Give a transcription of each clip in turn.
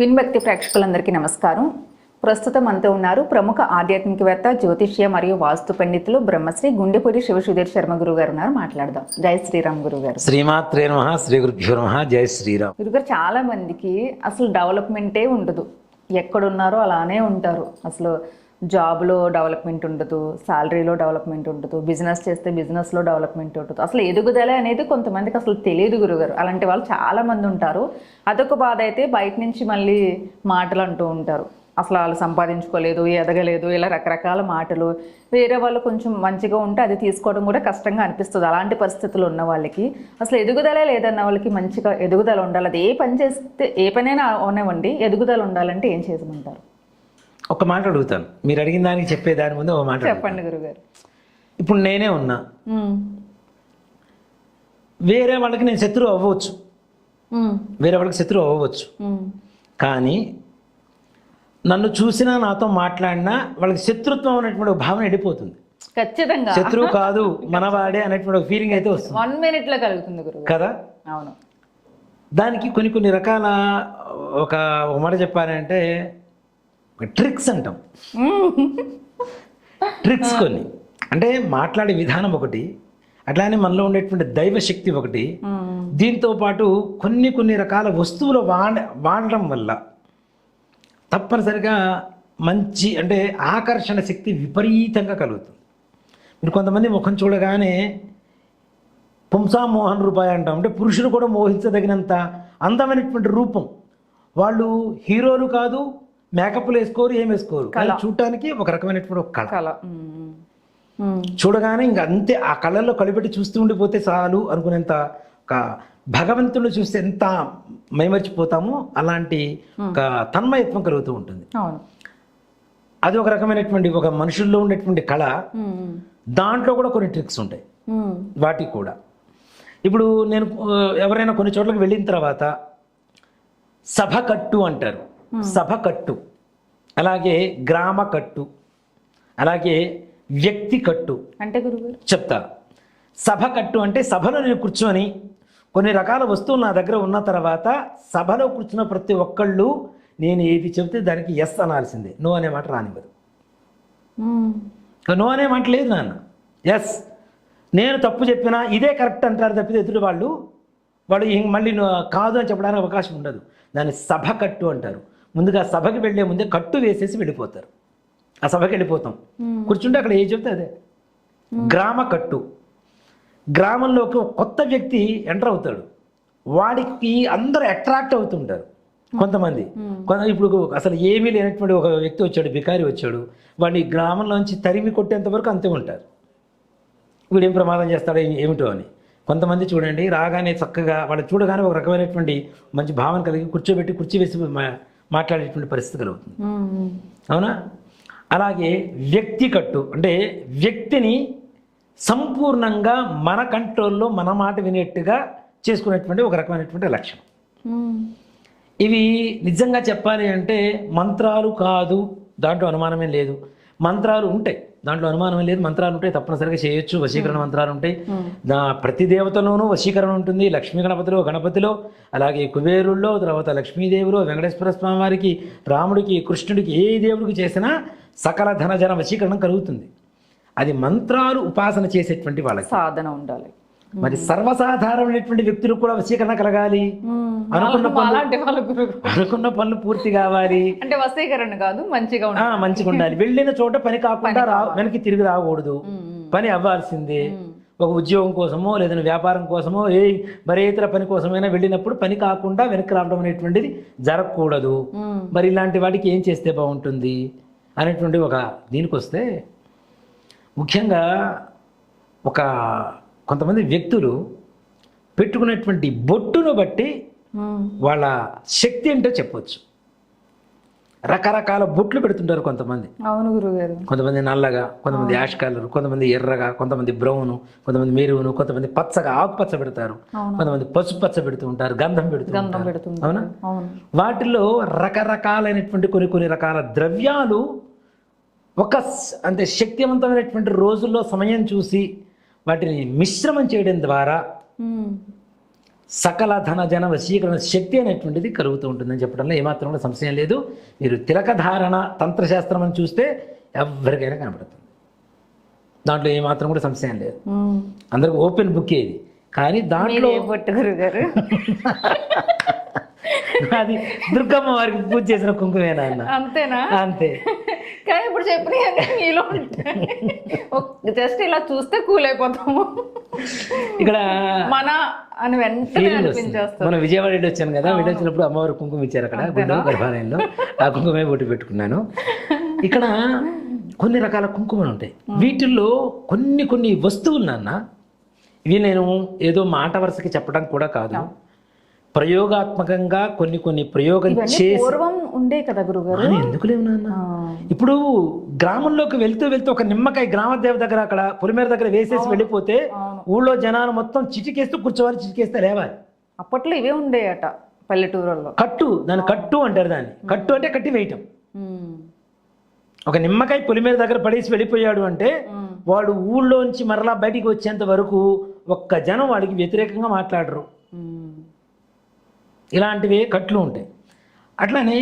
విన్భక్తి ప్రేక్షకులందరికీ నమస్కారం. ప్రస్తుతం అంతా ఉన్నారు ప్రముఖ ఆధ్యాత్మికవేత్త జ్యోతిష్య మరియు వాస్తు పండితులు బ్రహ్మశ్రీ గుండెపూడి శివసుధీర్ శర్మ గురువు గారు ఉన్నారు. మాట్లాడదాం. జై శ్రీరామ్ గురువు గారు శ్రీమాత్రే నమ శ్రీ గురుభ్యో నమ జై శ్రీరామ్. గురుగారు చాలా మందికి అసలు డెవలప్మెంటే ఉండదు. ఎక్కడున్నారో అలానే ఉంటారు. అసలు జాబ్లో డెవలప్మెంట్ ఉండదు శాలరీలో డెవలప్మెంట్ ఉండదు బిజినెస్ చేస్తే బిజినెస్లో డెవలప్మెంట్ ఉండదు. అసలు ఎదుగుదల అనేది కొంతమందికి అసలు తెలియదు గురుగారు. అలాంటి వాళ్ళు చాలామంది ఉంటారు. అదొక బాధ అయితే బయట నుంచి మళ్ళీ మాటలు అంటూ ఉంటారు. అసలు వాళ్ళు సంపాదించుకోలేదు ఎదగలేదు ఇలా రకరకాల మాటలు. వేరే వాళ్ళు కొంచెం మంచిగా ఉంటే అది తీసుకోవడం కూడా కష్టంగా అనిపిస్తుంది. అలాంటి పరిస్థితులు ఉన్న వాళ్ళకి అసలు ఎదుగుదలే లేదన్న వాళ్ళకి మంచిగా ఎదుగుదల ఉండాలి. అది ఏ పని చేస్తే ఏ పనైనా అవనివ్వండి ఎదుగుదల ఉండాలంటే ఏం చేయమంటారు? ఒక మాట అడుగుతాను. మీరు అడిగిన దానికి చెప్పే దాని ముందు ఒక మాట. చెప్పండి గురుగారు. ఇప్పుడు నేనే ఉన్నా. వేరే వాళ్ళకి నేను శత్రువు అవ్వచ్చు. వేరే వాళ్ళకి శత్రువు అవ్వచ్చు. కానీ నన్ను చూసినా నాతో మాట్లాడినా వాళ్ళకి శత్రుత్వం అనేటువంటి ఒక భావన వెళ్ళిపోతుంది ఖచ్చితంగా. శత్రువు కాదు మనవాడే అనేటువంటి ఒక ఫీలింగ్ అయితే వస్తుంది. వన్ మినిట్లో కలుగుతుంది కదా? అవును. దానికి కొన్ని కొన్ని రకాల ఒక ఒక మాట చెప్పాలంటే ట్రిక్స్ అంటాం. ట్రిక్స్ కొన్ని. అంటే మాట్లాడే విధానం ఒకటి అట్లానే మనలో ఉండేటువంటి దైవ శక్తి ఒకటి దీంతో పాటు కొన్ని కొన్ని రకాల వస్తువులు వాడ వాడడం వల్ల తప్పనిసరిగా మంచి అంటే ఆకర్షణ శక్తి విపరీతంగా కలుగుతుంది. మీరు కొంతమంది ముఖం చూడగానే పుంసా మోహన్ రూపాయి అంటాం. అంటే పురుషులు కూడా మోహించదగినంత అందమైనటువంటి రూపం. వాళ్ళు హీరోలు కాదు మేకప్లు వేసుకోరు ఏం వేసుకోరు. కానీ చూడటానికి ఒక రకమైనటువంటి ఒక కళ. కళ. చూడగానే ఇంక అంతే ఆ కళ్ళల్లో కలిపెట్టి చూస్తూ ఉండిపోతే చాలు అనుకునేంత ఒక భగవంతుని చూస్తే ఎంత మైమర్చిపోతామో అలాంటి ఒక తన్మయత్వం కలుగుతూ ఉంటుంది. అది ఒక రకమైనటువంటి ఒక మనుషుల్లో ఉండేటువంటి కళ. దాంట్లో కూడా కొన్ని ట్రిక్స్ ఉంటాయి. వాటికి కూడా. ఇప్పుడు నేను ఎవరైనా కొన్ని చోట్లకి వెళ్ళిన తర్వాత సభ కట్టు అంటారు. సభ కట్టు అలాగే గ్రామ కట్టు అలాగే వ్యక్తి కట్టు అంటే గురుగారు? చెప్తా. సభ కట్టు అంటే సభలో నేను కూర్చొని కొన్ని రకాల వస్తువులు నా దగ్గర ఉన్న తర్వాత సభలో కూర్చున్న ప్రతి ఒక్కళ్ళు నేను ఏది చెబితే దానికి ఎస్ అనాల్సిందే. నో అనే మాట రానివ్వదు నో అనే మాట లేదు నాన్న. ఎస్ నేను తప్పు చెప్పినా ఇదే కరెక్ట్ అంటారు తప్పితే ఎదుటి వాళ్ళు వాళ్ళు మళ్ళీ కాదు అని చెప్పడానికి అవకాశం ఉండదు. దాన్ని సభ కట్టు అంటారు. ముందుగా సభకి వెళ్ళే ముందే కట్టు వేసేసి వెళ్ళిపోతారు. ఆ సభకి వెళ్ళిపోతాం. కూర్చుంటే అక్కడ ఏ చెప్తే అదే? గ్రామ కట్టు. గ్రామంలోకి కొత్త వ్యక్తి ఎంటర్ అవుతాడు. వాడికి అందరూ అట్రాక్ట్ అవుతుంటారు. కొంతమంది. కొంత ఇప్పుడు అసలు ఏమీ లేనటువంటి ఒక వ్యక్తి వచ్చాడు బికారి వచ్చాడు. వాడిని గ్రామంలోంచి తరిమి కొట్టేంత వరకు అంతే ఉంటారు. వీడేం ప్రమాదం చేస్తాడో ఏమిటో అని. కొంతమంది చూడండి రాగానే చక్కగా వాళ్ళు చూడగానే ఒక రకమైనటువంటి మంచి భావన కలిగి కూర్చోబెట్టి కుర్చీ వేసి మాట్లాడేటువంటి పరిస్థితి కలుగుతుంది. అవునా? అలాగే వ్యక్తి కట్టు అంటే వ్యక్తిని సంపూర్ణంగా మన కంట్రోల్లో మన మాట వినేట్టుగా చేసుకునేటువంటి ఒక రకమైనటువంటి లక్ష్యం ఇవి నిజంగా చెప్పాలి అంటే మంత్రాలు కాదు దాంట్లో అనుమానమే లేదు. మంత్రాలు ఉంటాయి. దాంట్లో అనుమానమే లేదు. మంత్రాలు ఉంటాయి. తప్పనిసరిగా చేయొచ్చు. వశీకరణ మంత్రాలు ఉంటాయి. దా ప్రతి దేవతలోనూ వశీకరణ ఉంటుంది. లక్ష్మీ గణపతిలో గణపతిలో అలాగే కుబేరుల్లో తర్వాత లక్ష్మీదేవిలో వెంకటేశ్వర స్వామి వారికి రాముడికి కృష్ణుడికి ఏ దేవుడికి చేసినా సకల ధన జన వశీకరణం కలుగుతుంది. అది మంత్రాలు ఉపాసన చేసేటువంటి వాళ్ళకి. సాధన ఉండాలి. మరి సర్వసాధారణమైనటువంటి వ్యక్తులకు కూడా వశీకరణ కలగాలి. అనుకున్న గురువు అనుకున్న పనులు పూర్తి కావాలి. అంటే వశీకరణ కాదు మంచిగా మంచిగా ఉండాలి. వెళ్ళిన చోట పని కాకుండా రా వెనక్కి తిరిగి రాకూడదు. పని అవ్వాల్సిందే. ఒక ఉద్యోగం కోసమో లేదంటే వ్యాపారం కోసమో ఏ మరే ఇతర పని కోసమైనా వెళ్ళినప్పుడు పని కాకుండా వెనక్కి రావడం అనేటువంటిది జరగకూడదు. మరి ఇలాంటి వాటికి ఏం చేస్తే బాగుంటుంది? అనేటువంటి ఒక దీనికి వస్తే ముఖ్యంగా ఒక కొంతమంది వ్యక్తులు పెట్టుకునేటువంటి బొట్టును బట్టి వాళ్ళ శక్తి ఏంటో చెప్పొచ్చు. రకరకాల బొట్లు పెడుతుంటారు కొంతమంది. అవును గురుగారు. కొంతమంది నల్లగా కొంతమంది యాష్ కలర్ కొంతమంది ఎర్రగా కొంతమంది బ్రౌన్ కొంతమంది మెరూన్ కొంతమంది పచ్చగా ఆకుపచ్చ పెడతారు. కొంతమంది పసుపు పచ్చ పెడుతూ ఉంటారు గంధం పెడుతూ అవునా? వాటిలో రకరకాలైనటువంటి కొన్ని కొన్ని రకాల ద్రవ్యాలు ఒక అంటే శక్తివంతమైనటువంటి రోజుల్లో సమయం చూసి వాటిని మిశ్రమం చేయడం ద్వారా సకల ధన జన వశీకరణ శక్తి అనేటువంటిది కలుగుతూ ఉంటుందని చెప్పడంలో ఏమాత్రం కూడా సంశయం లేదు. మీరు తిలకధారణ తంత్రశాస్త్రం అని చూస్తే ఎవరికైనా కనపడుతుంది దాంట్లో ఏమాత్రం కూడా సంశయం లేదు. అందరికి ఓపెన్ బుక్ ఇది కానీ దాంట్లో గురుగారు అది దుర్గమ్మ వారికి పూజ చేసిన కుంకుమేనా అన్న? అంతేనా? అంతే. కానీ ఇప్పుడు చెప్పిన మీలో ఉంటాయి జస్ట్ ఇలా చూస్తే కూల్ అయిపోతాము. ఇక్కడ మన అని వెంటనే అనిపించేస్తాం మనం విజయవాడ వెళ్ళి వచ్చాను కదా వెళ్ళి వచ్చినప్పుడు అమ్మవారు కుంకుమ ఇచ్చారు అక్కడ గుడిలో గర్భాలయంలో. ఆ కుంకుమే బొట్టు పెట్టుకున్నాను. ఇక్కడ కొన్ని రకాల కుంకుమలు ఉంటాయి. వీటిల్లో కొన్ని కొన్ని వస్తువులు నాన్న ఇవి నేను ఏదో మాట వరుసకి చెప్పడం కూడా కాదు. ప్రయోగాత్మకంగా కొన్ని కొన్ని ప్రయోగం చేసి పూర్వం ఉండే కదా గురుగారు. ఎందుకు లేవు నాన్న? ఇప్పుడు గ్రామంలోకి వెళ్తూ వెళ్తూ ఒక నిమ్మకాయ గ్రామదేవ దగ్గర అక్కడ పులిమేర దగ్గర వేసేసి వెళ్ళిపోతే. ఊళ్ళో జనాలు మొత్తం చిటికేస్తూ కూర్చోవాలి చిటికేస్తే లేవాలి. అప్పట్లో ఇవే ఉండేయట పల్లెటూరులో కట్టు దాన్ని కట్టు అంటారు దాన్ని. కట్టు అంటే కట్టి వేయటం. ఒక నిమ్మకాయ పొలిమేర దగ్గర పడేసి వెళ్ళిపోయాడు అంటే. వాడు ఊళ్ళోంచి మరలా బయటికి వచ్చేంత వరకు ఒక్క జనం వాడికి వ్యతిరేకంగా మాట్లాడరు. ఇలాంటివే కట్లు ఉంటాయి అట్లానే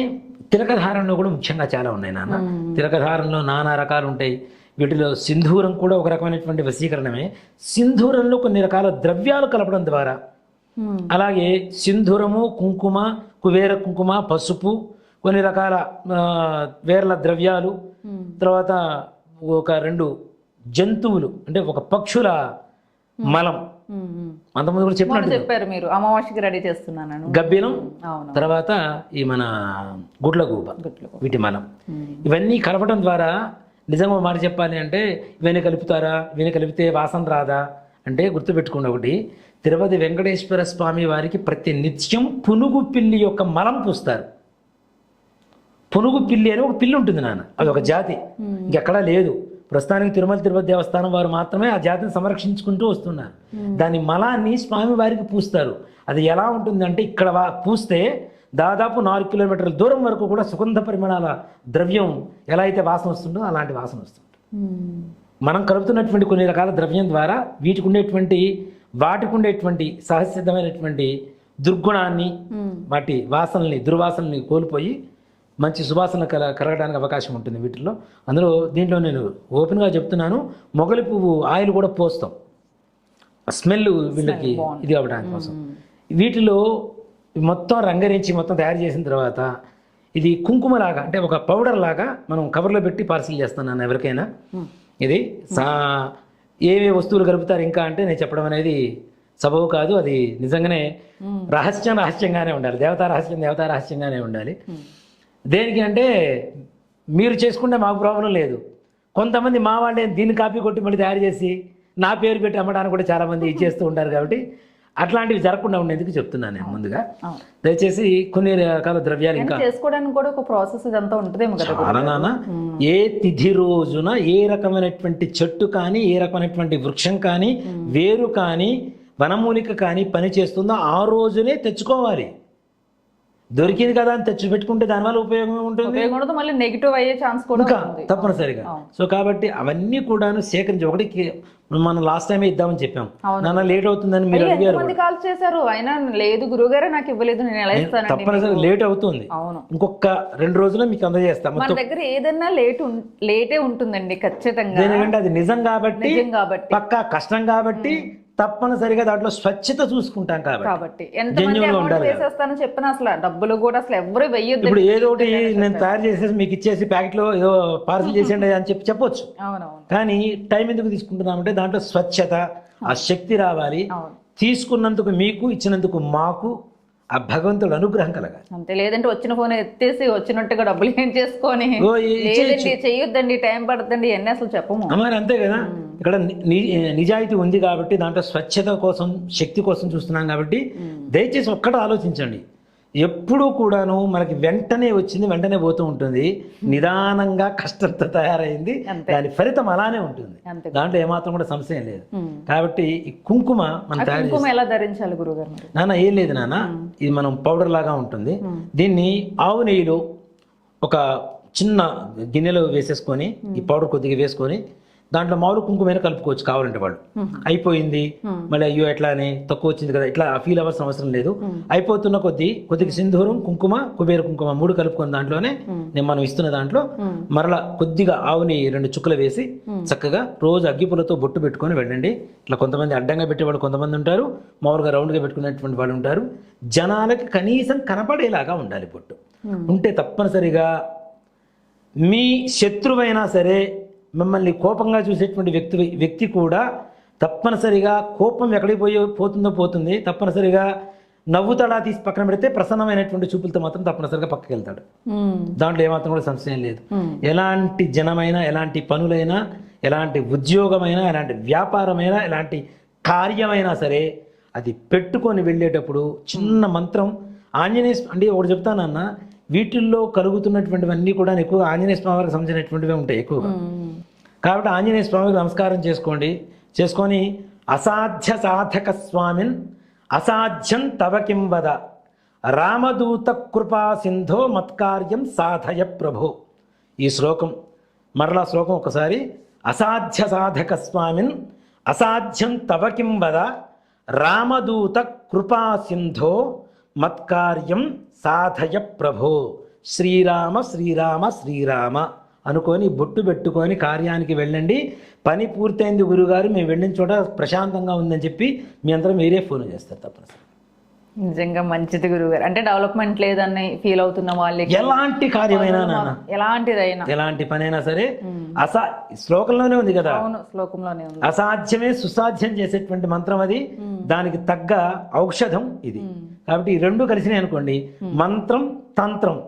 తిలకధారంలో కూడా ముఖ్యంగా చాలా ఉన్నాయి నాన్న తిలకధారంలో నానా రకాలు ఉంటాయి వీటిలో సింధూరం కూడా ఒక రకమైనటువంటి వశీకరణమే సింధూరంలో కొన్ని రకాల ద్రవ్యాలు కలపడం ద్వారా. అలాగే సింధూరము కుంకుమ కుబేర కుంకుమ పసుపు కొన్ని రకాల వేర్ల ద్రవ్యాలు. తర్వాత ఒక రెండు జంతువులు అంటే ఒక పక్షుల మలం. అంతకుముందు కూడా చెప్పినట్టు చెప్పారు మీరు. అమావాస్యకి రెడీ చేస్తున్నాను గబ్బిలం తర్వాత ఈ మన గుడ్లు వీటి మలం మ్మ్. ఇవన్నీ కలపడం ద్వారా నిజంగా మాట చెప్పాలి అంటే ఇవన్నీ కలుపుతారా ఇవన్నీ కలిపితే వాసన రాదా అంటే గుర్తుపెట్టుకోండి ఒకటి. తిరుపతి వెంకటేశ్వర స్వామి వారికి ప్రతి నిత్యం పునుగు పిల్లి యొక్క మలం పూస్తారు. పునుగు పిల్లి అని ఒక పిల్లి ఉంటుంది నాన్న. అది ఒక జాతి. ఇంకెక్కడా లేదు. ప్రస్తుతానికి తిరుమల తిరుపతి దేవస్థానం వారు మాత్రమే ఆ జాతిని సంరక్షించుకుంటూ వస్తున్నారు దాని మలాన్ని స్వామి వారికి పూస్తారు అది ఎలా ఉంటుందంటే ఇక్కడ వా- పూస్తే దాదాపు నాలుగు కిలోమీటర్ల దూరం వరకు కూడా సుగంధ పరిమళాల ద్రవ్యం ఎలా అయితే వాసన వస్తుందో అలాంటి వాసన వస్తుంది. మనం కలుపుతున్నటువంటి కొన్ని రకాల ద్రవ్యం ద్వారా వీటికి ఉండేటువంటి వాటికి ఉండేటువంటి సహసిద్ధమైనటువంటి దుర్గుణాన్ని. వాటి వాసనల్ని దుర్వాసనల్ని కోల్పోయి మంచి సువాసన కల కలగడానికి అవకాశం ఉంటుంది వీటిల్లో. అందులో దీంట్లో నేను ఓపెన్గా చెప్తున్నాను మొగలి పువ్వు ఆయిల్ కూడా పోస్తాం. స్మెల్ వీళ్ళకి ఇది అవ్వడానికి కోసం వీటిలో మొత్తం రంగరించి మొత్తం తయారు చేసిన తర్వాత ఇది కుంకుమలాగా అంటే ఒక పౌడర్ లాగా మనం కవర్లో పెట్టి పార్సిల్ చేస్తున్నాను ఎవరికైనా. ఇది సా ఏవే వస్తువులు కలుపుతారు ఇంకా అంటే నేను చెప్పడం అనేది సబబు కాదు అది నిజంగానే రహస్యం రహస్యంగానే ఉండాలి. దేవతా రహస్యం దేవతా రహస్యంగానే ఉండాలి. దేనికి అంటే మీరు చేసుకుంటే మాకు ప్రాబ్లం లేదు. కొంతమంది మా వాళ్ళే దీన్ని కాపీ కొట్టి మళ్ళీ తయారు చేసి నా పేరు పెట్టి అమ్మడానికి కూడా చాలామంది ఇచ్చేస్తూ ఉంటారు కాబట్టి అట్లాంటివి జరగకుండా ఉండేందుకు చెప్తున్నాను నేను ముందుగా. దయచేసి కొన్ని రకాల ద్రవ్యాలు ఇంకా. చేసుకోవడానికి కూడా ఒక ప్రాసెస్ ఇదంతా ఉంటుందేమో కదా చాలా నాన్న. ఏ తిథి రోజున ఏ రకమైనటువంటి చెట్టు కానీ ఏ రకమైనటువంటి వృక్షం కానీ వేరు కానీ వనమూలిక కానీ పని చేస్తుందో ఆ రోజునే తెచ్చుకోవాలి. దొరికింది కదా అని తెచ్చి పెట్టుకుంటే దానివల్ల ఉపయోగం ఉంటుంది? ఉపయోగం ఉండదు మళ్ళీ నెగిటివ్ అయ్యే ఛాన్స్ కూడా తప్పనిసరిగా. సో కాబట్టి అవన్నీ కూడాను సేకరించి ఒకటి కే- మనం లాస్ట్ టైమే ఇద్దామని చెప్పాం. నాన్న లేట్ అవుతుందని మీరు అడిగారు కాల్ చేశారు? అయినా లేదు గురువుగారే నాకు ఇవ్వలేదు నేను ఎలా ఇస్తానండి తప్పనిసరిగా లేట్ అవుతుంది. అవును. ఇంకొక రెండు రోజుల్లో మీకు అందజేస్తాం. మన దగ్గర ఏదన్నా లేట్ లేటే ఉంటుందండి ఖచ్చితంగా. అది నిజం కాబట్టి నిజం కాబట్టి. పక్కా కష్టం కాబట్టి తప్పనిసరిగా దాంట్లో స్వచ్ఛత చూసుకుంటాం కాబట్టి. వేసేస్తానని చెప్పిన అసలు డబ్బులు కూడా అసలు ఎవరు వెయ్యొద్దు ఇప్పుడు ఏదో ఒకటి నేను తయారు చేసేసి మీకు ఇచ్చేసి ప్యాకెట్లో ఏదో పార్సల్ చేసేయండి అని చెప్పి చెప్పొచ్చు. కానీ టైం ఎందుకు తీసుకుంటున్నామంటే దాంట్లో స్వచ్ఛత ఆ శక్తి రావాలి. తీసుకున్నందుకు మీకు ఇచ్చినందుకు మాకు ఆ భగవంతుడు అనుగ్రహం కలగాలి. అంతే లేదంటే వచ్చిన ఫోన్ ఎత్తేసి వచ్చినట్టుగా డబ్బులు ఏం చేసుకొని చెయ్యొద్దండి టైం పడుతుంది ఇవన్నీ అసలు చెప్పము. అమ్మాయి అంతే కదా. ఇక్కడ నిజాయితీ ఉంది కాబట్టి దాంట్లో స్వచ్ఛత కోసం శక్తి కోసం చూస్తున్నాం కాబట్టి దయచేసి ఒక్కటి ఆలోచించండి. ఎప్పుడూ కూడాను మనకి వెంటనే వచ్చింది వెంటనే పోతూ ఉంటుంది. నిదానంగా కష్టంతో తయారైంది. దాని ఫలితం అలానే ఉంటుంది. దాంట్లో ఏమాత్రం కూడా సంశయం లేదు. కాబట్టి ఈ కుంకుమ మనం తయారు ఎలా ధరించాలి గురుగారు నాన్న ఏం లేదు నాన్న. ఇది మనం పౌడర్ లాగా ఉంటుంది. దీన్ని ఆవు నెయ్యిలో ఒక చిన్న గిన్నెలో వేసేసుకొని ఈ పౌడర్ కొద్దిగా వేసుకొని దాంట్లో మామూలు కుంకుమైనా కలుపుకోవచ్చు కావాలంటే వాళ్ళు. అయిపోయింది. మళ్ళీ అయ్యో ఎట్లా అని తక్కువ వచ్చింది కదా ఇట్లా ఫీల్ అవ్వాల్సిన అవసరం లేదు. అయిపోతున్న కొద్దీ కొద్దిగా సింధూరం కుంకుమ కుబేర కుంకుమ మూడు కలుపుకున్న దాంట్లోనే నేను మనం ఇస్తున్న దాంట్లో మరలా కొద్దిగా ఆవుని రెండు చుక్కలు వేసి చక్కగా రోజు అగ్గిపులతో బొట్టు పెట్టుకొని వెళ్ళండి. ఇట్లా కొంతమంది అడ్డంగా పెట్టేవాళ్ళు కొంతమంది ఉంటారు. మామూలుగా రౌండ్గా పెట్టుకునేటువంటి వాళ్ళు ఉంటారు. జనాలకి కనీసం కనపడేలాగా ఉండాలి బొట్టు. ఉంటే తప్పనిసరిగా మీ శత్రువైనా సరే మిమ్మల్ని కోపంగా చూసేటువంటి వ్యక్తి వ్యక్తి కూడా తప్పనిసరిగా కోపం ఎక్కడికి పోయి పోతుందో పోతుంది. తప్పనిసరిగా నవ్వుతాడా తీసి పక్కన పెడితే ప్రసన్నమైనటువంటి చూపులతో మాత్రం తప్పనిసరిగా పక్కకి వెళ్తాడు. దాంట్లో ఏమాత్రం కూడా సంశయం లేదు. ఎలాంటి జనమైనా ఎలాంటి పనులైనా ఎలాంటి ఉద్యోగమైనా ఎలాంటి వ్యాపారమైనా ఎలాంటి కార్యమైనా సరే అది పెట్టుకొని వెళ్ళేటప్పుడు చిన్న మంత్రం ఆంజనేయ అంటే ఒకటి చెప్తానన్న వీటిల్లో కలుగుతున్నటువంటివన్నీ కూడా ఎక్కువ ఆంజనేయ స్వామి వారికి సంబంధించినటువంటివే ఉంటాయి ఎక్కువగా. కాబట్టి ఆంజనేయ స్వామికి నమస్కారం చేసుకోండి. చేసుకొని అసాధ్య సాధక స్వామిన్ అసాధ్యం తవ కిం వద. రామదూత కృపా సింధో మత్కార్యం సాధయ ప్రభో. ఈ శ్లోకం మరలా శ్లోకం ఒకసారి. అసాధ్య సాధక స్వామిన్ అసాధ్యం తవ కిం వద. రామదూత కృపా సింధో మత్కార్యం సాధయ ప్రభో. శ్రీరామ శ్రీరామ శ్రీరామ. అనుకొని బొట్టు పెట్టుకొని కార్యానికి వెళ్ళండి. పని పూర్తయింది గురుగారు మేము వెళ్ళిన చోట ప్రశాంతంగా ఉందని చెప్పి మీ అందరం వేరే ఫోన్ చేస్తారు తప్పనిసరి నిజంగా మంచిది గురుగారు అంటే డెవలప్మెంట్ లేదని ఫీల్ అవుతున్న వాళ్ళకి ఎలాంటి కార్యమైనా ఎలాంటిదైనా. ఎలాంటి పనైనా సరే అసా శ్లోకంలోనే ఉంది కదా? అవును శ్లోకంలోనే ఉంది. అసాధ్యమే సుసాధ్యం చేసేటువంటి మంత్రం అది. దానికి తగ్గ ఔషధం ఇది. కాబట్టి ఈ రెండు కలిసినాయి అనుకోండి. మంత్రం తంత్రం.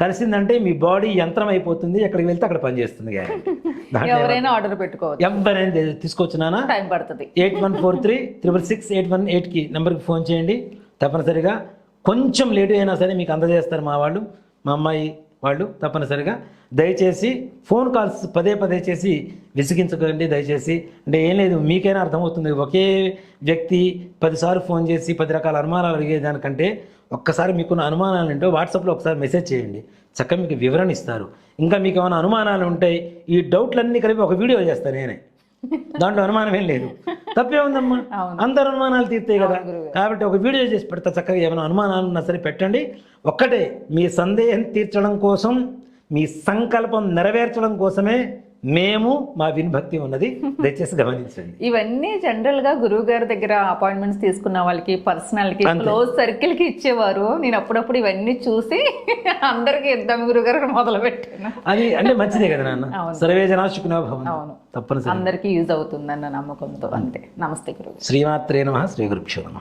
కలిసిందంటే మీ బాడీ యంత్రం అయిపోతుంది ఎక్కడికి వెళ్తే అక్కడ పనిచేస్తుంది ఎవరైనా ఆర్డర్ పెట్టుకోవచ్చు. ఎవరైనా తీసుకొచ్చినానా టైం పడుతుంది. Eight one four three triple six eight one ఎయిట్కి నెంబర్కి ఫోన్ చేయండి. తప్పనిసరిగా కొంచెం లేట్ అయినా సరే మీకు అందజేస్తారు మా వాళ్ళు మా అమ్మాయి వాళ్ళు తప్పనిసరిగా. దయచేసి ఫోన్ కాల్స్ పదే పదే చేసి విసిగించకండి దయచేసి. అంటే ఏం లేదు మీకైనా అర్థమవుతుంది. ఒకే వ్యక్తి పదిసార్లు ఫోన్ చేసి పది రకాల అనుమానాలు అడిగేదానికంటే ఒక్కసారి మీకున్న అనుమానాలు ఏంటో వాట్సాప్లో ఒకసారి మెసేజ్ చేయండి. చక్కగా మీకు వివరణ ఇస్తారు. ఇంకా మీకు ఏమైనా అనుమానాలు ఉంటాయి ఈ డౌట్లన్నీ కలిపి ఒక వీడియో చేస్తాను నేనే. దాంట్లో అనుమానం ఏం లేదు. తప్పే ఉందమ్మా. అందరు అనుమానాలు తీర్తాయి కదా. కాబట్టి ఒక వీడియో చేసి పెడతా చక్కగా ఏమైనా అనుమానాలు ఉన్నా సరే పెట్టండి. ఒక్కటే మీ సందేహం తీర్చడం కోసం మీ సంకల్పం నెరవేర్చడం కోసమే మేము మా విన్భక్తి ఉన్నది. దయచేసి గమనించండి. ఇవన్నీ జనరల్గా గురువు గారి దగ్గర అపాయింట్మెంట్స్ తీసుకున్న వాళ్ళకి పర్సనల్కి క్లోజ్ సర్కిల్కి ఇచ్చేవారు. నేను అప్పుడప్పుడు ఇవన్నీ చూసి అందరికి ఇద్దాం గురువు గారు మొదలు పెట్టాను. అది అంటే మంచిదే కదా నాన్న. భవన్ అవును. తప్పనిసరి. అందరికీ యూజ్ అవుతుందన్న నమ్మకంతో అంతే. నమస్తే గురువు శ్రీమాత్రే నమ శ్రీ నమ.